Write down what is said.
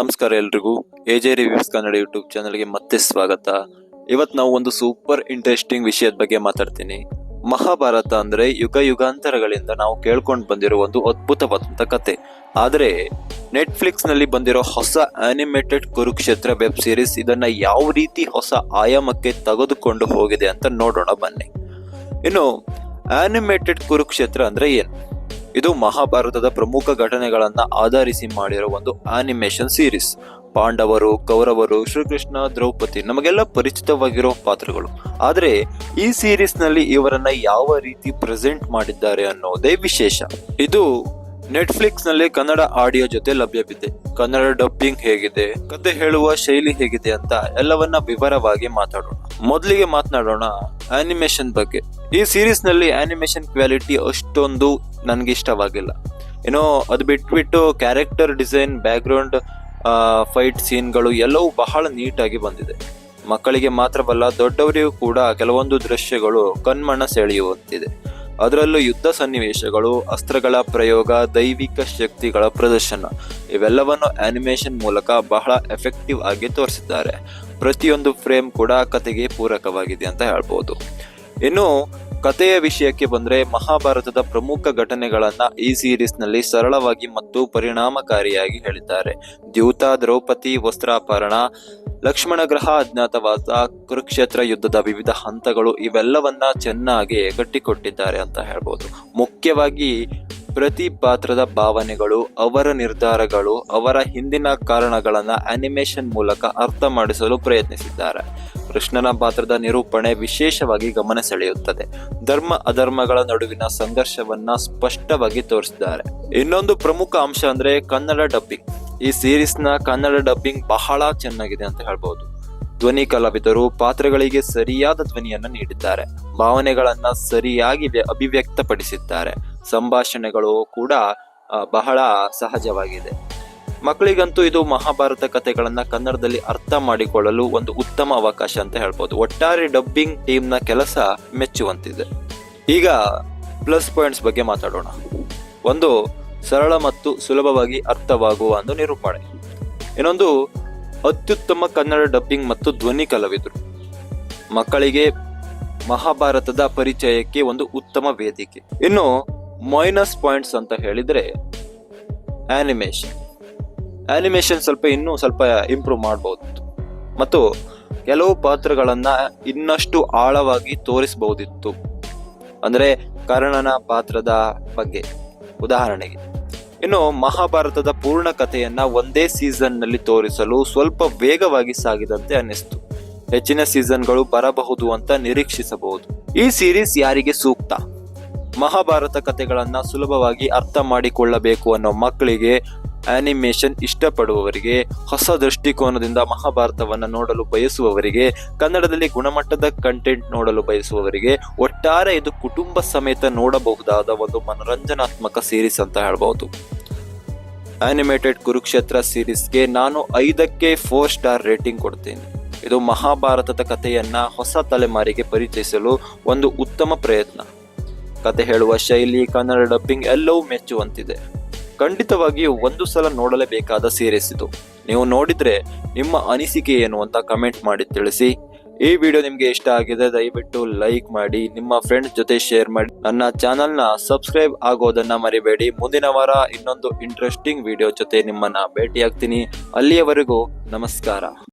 ನಮಸ್ಕಾರ ಎಲ್ರಿಗೂ. AJ reviews Kannada YouTube ಚಾನಲ್ಗೆ ಮತ್ತೆ ಸ್ವಾಗತ. ಇವತ್ತು ನಾವು ಒಂದು ಸೂಪರ್ ಇಂಟ್ರೆಸ್ಟಿಂಗ್ ವಿಷಯದ ಬಗ್ಗೆ ಮಾತಾಡ್ತೀನಿ. ಮಹಾಭಾರತ ಅಂದ್ರೆ ಯುಗ ಯುಗಾಂತರಗಳಿಂದ ನಾವು ಕೇಳ್ಕೊಂಡು ಬಂದಿರೋ ಒಂದು ಅದ್ಭುತವಾದಂಥ ಕತೆ. ಆದರೆ ನೆಟ್ಫ್ಲಿಕ್ಸ್ನಲ್ಲಿ ಬಂದಿರೋ ಹೊಸ ಆನಿಮೇಟೆಡ್ ಕುರುಕ್ಷೇತ್ರ ವೆಬ್ ಸೀರೀಸ್ ಇದನ್ನ ಯಾವ ರೀತಿ ಹೊಸ ಆಯಾಮಕ್ಕೆ ತೆಗೆದುಕೊಂಡು ಹೋಗಿದೆ ಅಂತ ನೋಡೋಣ ಬನ್ನಿ. ಇನ್ನು ಆನಿಮೇಟೆಡ್ ಕುರುಕ್ಷೇತ್ರ ಅಂದ್ರೆ ಏನು? ಇದು ಮಹಾಭಾರತದ ಪ್ರಮುಖ ಘಟನೆಗಳನ್ನ ಆಧರಿಸಿ ಮಾಡಿರೋ ಒಂದು ಆನಿಮೇಷನ್ ಸೀರೀಸ್ ಪಾಂಡವರು, ಕೌರವರು, ಶ್ರೀಕೃಷ್ಣ, ದ್ರೌಪದಿ ನಮಗೆಲ್ಲ ಪರಿಚಿತವಾಗಿರೋ ಪಾತ್ರಗಳು. ಆದರೆ ಈ ಸೀರೀಸ್ನಲ್ಲಿ ಇವರನ್ನ ಯಾವ ರೀತಿ ಪ್ರೆಸೆಂಟ್ ಮಾಡಿದ್ದಾರೆ ಅನ್ನೋದೇ ವಿಶೇಷ. ಇದು ನೆಟ್ಫ್ಲಿಕ್ಸ್ನಲ್ಲಿ ಕನ್ನಡ ಆಡಿಯೋ ಜೊತೆ ಲಭ್ಯವಿದೆ. ಕನ್ನಡ ಡಬ್ಬಿಂಗ್ ಹೇಗಿದೆ, ಕತೆ ಹೇಳುವ ಶೈಲಿ ಹೇಗಿದೆ ಅಂತ ಎಲ್ಲವನ್ನ ವಿವರವಾಗಿ ಮಾತಾಡೋಣ. ಮೊದಲಿಗೆ ಮಾತನಾಡೋಣ ಆನಿಮೇಷನ್ ಬಗ್ಗೆ. ಈ ಸೀರೀಸ್ನಲ್ಲಿ ಆನಿಮೇಷನ್ ಕ್ವಾಲಿಟಿ ಅಷ್ಟೊಂದು ನನ್ಗೆ ಇಷ್ಟವಾಗಿಲ್ಲ. ಏನೋ ಅದು ಬಿಟ್ಬಿಟ್ಟು ಕ್ಯಾರೆಕ್ಟರ್ ಡಿಸೈನ್ ಬ್ಯಾಕ್ಗ್ರೌಂಡ್ ಫೈಟ್ ಸೀನ್ಗಳು ಎಲ್ಲವೂ ಬಹಳ ನೀಟಾಗಿ ಬಂದಿದೆ. ಮಕ್ಕಳಿಗೆ ಮಾತ್ರವಲ್ಲ ದೊಡ್ಡವರಿಗೂ ಕೂಡ ಕೆಲವೊಂದು ದೃಶ್ಯಗಳು ಕಣ್ಮಣ್ಣ ಸೆಳೆಯುವಂತಿದೆ. ಅದರಲ್ಲೂ ಯುದ್ಧ ಸನ್ನಿವೇಶಗಳು, ಅಸ್ತ್ರಗಳ ಪ್ರಯೋಗ, ದೈವಿಕ ಶಕ್ತಿಗಳ ಪ್ರದರ್ಶನ, ಇವೆಲ್ಲವನ್ನು ಆನಿಮೇಷನ್ ಮೂಲಕ ಬಹಳ ಎಫೆಕ್ಟಿವ್ ಆಗಿ ತೋರಿಸಿದ್ದಾರೆ. ಪ್ರತಿಯೊಂದು ಫ್ರೇಮ್ ಕೂಡ ಕತೆಗೆ ಪೂರಕವಾಗಿದೆ ಅಂತ ಹೇಳ್ಬೋದು. ಇನ್ನು ಕಥೆಯ ವಿಷಯಕ್ಕೆ ಬಂದ್ರೆ ಮಹಾಭಾರತದ ಪ್ರಮುಖ ಘಟನೆಗಳನ್ನ ಈ ಸೀರೀಸ್ನಲ್ಲಿ ಸರಳವಾಗಿ ಮತ್ತು ಪರಿಣಾಮಕಾರಿಯಾಗಿ ಹೇಳಿದ್ದಾರೆ. ದ್ಯೂತ, ದ್ರೌಪದಿ, ವಸ್ತ್ರಾಪರಣ, ಲಕ್ಷ್ಮಣ ಗ್ರಹ, ಅಜ್ಞಾತವಾಸ, ಕುರುಕ್ಷೇತ್ರ ಯುದ್ಧದ ವಿವಿಧ ಹಂತಗಳು ಇವೆಲ್ಲವನ್ನ ಚೆನ್ನಾಗಿ ಕಟ್ಟಿಕೊಟ್ಟಿದ್ದಾರೆ ಅಂತ ಹೇಳ್ಬೋದು. ಮುಖ್ಯವಾಗಿ ಪ್ರತಿ ಪಾತ್ರದ ಭಾವನೆಗಳು, ಅವರ ನಿರ್ಧಾರಗಳು, ಅವರ ಹಿಂದಿನ ಕಾರಣಗಳನ್ನು ಅನಿಮೇಷನ್ ಮೂಲಕ ಅರ್ಥ ಮಾಡಿಸಲು ಪ್ರಯತ್ನಿಸಿದ್ದಾರೆ. ಕೃಷ್ಣನ ಪಾತ್ರದ ನಿರೂಪಣೆ ವಿಶೇಷವಾಗಿ ಗಮನ ಸೆಳೆಯುತ್ತದೆ. ಧರ್ಮ ಅಧರ್ಮಗಳ ನಡುವಿನ ಸಂಘರ್ಷವನ್ನ ಸ್ಪಷ್ಟವಾಗಿ ತೋರಿಸಿದ್ದಾರೆ. ಇನ್ನೊಂದು ಪ್ರಮುಖ ಅಂಶ ಅಂದ್ರೆ ಕನ್ನಡ ಡಬ್ಬಿಂಗ್ ಈ ಸೀರೀಸ್ನ ಕನ್ನಡ ಡಬ್ಬಿಂಗ್ ಬಹಳ ಚೆನ್ನಾಗಿದೆ ಅಂತ ಹೇಳ್ಬೋದು. ಧ್ವನಿ ಕಲಾವಿದರು ಪಾತ್ರಗಳಿಗೆ ಸರಿಯಾದ ಧ್ವನಿಯನ್ನು ನೀಡಿದ್ದಾರೆ. ಭಾವನೆಗಳನ್ನ ಸರಿಯಾಗಿ ಅಭಿವ್ಯಕ್ತಪಡಿಸಿದ್ದಾರೆ. ಸಂಭಾಷಣೆಗಳು ಕೂಡ ಬಹಳ ಸಹಜವಾಗಿದೆ. ಮಕ್ಕಳಿಗಂತೂ ಇದು ಮಹಾಭಾರತ ಕಥೆಗಳನ್ನ ಕನ್ನಡದಲ್ಲಿ ಅರ್ಥ ಮಾಡಿಕೊಳ್ಳಲು ಒಂದು ಉತ್ತಮ ಅವಕಾಶ ಅಂತ ಹೇಳ್ಬೋದು. ಒಟ್ಟಾರೆ ಡಬ್ಬಿಂಗ್ ಟೀಮ್ನ ಕೆಲಸ ಮೆಚ್ಚುವಂತಿದೆ. ಈಗ ಪ್ಲಸ್ ಪಾಯಿಂಟ್ಸ್ ಬಗ್ಗೆ ಮಾತಾಡೋಣ. ಒಂದು, ಸರಳ ಮತ್ತು ಸುಲಭವಾಗಿ ಅರ್ಥವಾಗುವ ಒಂದು ನಿರೂಪಣೆ. ಇನ್ನೊಂದು, ಅತ್ಯುತ್ತಮ ಕನ್ನಡ ಡಬ್ಬಿಂಗ್ ಮತ್ತು ಧ್ವನಿ ಕಲಾವಿದರು. ಮಕ್ಕಳಿಗೆ ಮಹಾಭಾರತದ ಪರಿಚಯಕ್ಕೆ ಒಂದು ಉತ್ತಮ ವೇದಿಕೆ. ಇನ್ನು ಮೈನಸ್ ಪಾಯಿಂಟ್ಸ್ ಅಂತ ಹೇಳಿದ್ರೆ ಆ್ಯನಿಮೇಷನ್ ಆ್ಯನಿಮೇಷನ್ ಸ್ವಲ್ಪ ಇನ್ನೂ ಸ್ವಲ್ಪ ಇಂಪ್ರೂವ್ ಮಾಡಬಹುದು ಮತ್ತು ಕೆಲವು ಪಾತ್ರಗಳನ್ನು ಇನ್ನಷ್ಟು ಆಳವಾಗಿ ತೋರಿಸಬಹುದಿತ್ತು ಅಂದ್ರೆ ಕರ್ಣನ ಪಾತ್ರದ ಬಗ್ಗೆ ಉದಾಹರಣೆಗೆ. ಇನ್ನು ಮಹಾಭಾರತದ ಪೂರ್ಣ ಕಥೆಯನ್ನು ಒಂದೇ ಸೀಸನ್ನಲ್ಲಿ ತೋರಿಸಲು ಸ್ವಲ್ಪ ವೇಗವಾಗಿ ಸಾಗಿದಂತೆ ಅನ್ನಿಸ್ತು. ಹೆಚ್ಚಿನ ಸೀಸನ್ಗಳು ಬರಬಹುದು ಅಂತ ನಿರೀಕ್ಷಿಸಬಹುದು. ಈ ಸೀರೀಸ್ ಯಾರಿಗೆ ಸೂಕ್ತ? ಮಹಾಭಾರತ ಕಥೆಗಳನ್ನು ಸುಲಭವಾಗಿ ಅರ್ಥ ಮಾಡಿಕೊಳ್ಳಬೇಕು ಅನ್ನೋ ಮಕ್ಕಳಿಗೆ ಆನಿಮೇಷನ್ ಇಷ್ಟಪಡುವವರಿಗೆ, ಹೊಸ ದೃಷ್ಟಿಕೋನದಿಂದ ಮಹಾಭಾರತವನ್ನು ನೋಡಲು ಬಯಸುವವರಿಗೆ, ಕನ್ನಡದಲ್ಲಿ ಗುಣಮಟ್ಟದ ಕಂಟೆಂಟ್ ನೋಡಲು ಬಯಸುವವರಿಗೆ, ಒಟ್ಟಾರೆ ಇದು ಕುಟುಂಬ ಸಮೇತ ನೋಡಬಹುದಾದ ಒಂದು ಮನರಂಜನಾತ್ಮಕ ಸೀರೀಸ್ ಅಂತ ಹೇಳ್ಬಹುದು ಆನಿಮೇಟೆಡ್ ಕುರುಕ್ಷೇತ್ರ ಸೀರೀಸ್ಗೆ ನಾನು ಐದಕ್ಕೆ ಫೋರ್ ಸ್ಟಾರ್ ರೇಟಿಂಗ್ ಕೊಡ್ತೀನಿ. ಇದು ಮಹಾಭಾರತದ ಕಥೆಯನ್ನ ಹೊಸ ತಲೆಮಾರಿಗೆ ಪರಿಚಯಿಸಲು ಒಂದು ಉತ್ತಮ ಪ್ರಯತ್ನ. ಕತೆ ಹೇಳುವ ಶೈಲಿ, ಕನ್ನಡ ಡಬ್ಬಿಂಗ್ ಎಲ್ಲವೂ ಮೆಚ್ಚುವಂತಿದೆ. ಖಂಡಿತವಾಗಿಯೂ ಒಂದು ಸಲ ನೋಡಲೇಬೇಕಾದ ಸೀರೀಸ್ ಇದು ನೀವು ನೋಡಿದ್ರೆ ನಿಮ್ಮ ಅನಿಸಿಕೆ ಏನು ಅಂತ ಕಮೆಂಟ್ ಮಾಡಿ ತಿಳಿಸಿ. ಈ ವಿಡಿಯೋ ನಿಮಗೆ ಇಷ್ಟ ಆಗಿದೆ ದಯವಿಟ್ಟು ಲೈಕ್ ಮಾಡಿ, ನಿಮ್ಮ ಫ್ರೆಂಡ್ಸ್ ಜೊತೆ ಶೇರ್ ಮಾಡಿ. ನನ್ನ ಚಾನಲ್ನ ಸಬ್ಸ್ಕ್ರೈಬ್ ಆಗೋದನ್ನ ಮರಿಬೇಡಿ. ಮುಂದಿನ ವಾರ ಇನ್ನೊಂದು ಇಂಟ್ರೆಸ್ಟಿಂಗ್ ವಿಡಿಯೋ ಜೊತೆ ನಿಮ್ಮನ್ನ ಭೇಟಿಯಾಗ್ತೀನಿ. ಅಲ್ಲಿಯವರೆಗೂ ನಮಸ್ಕಾರ.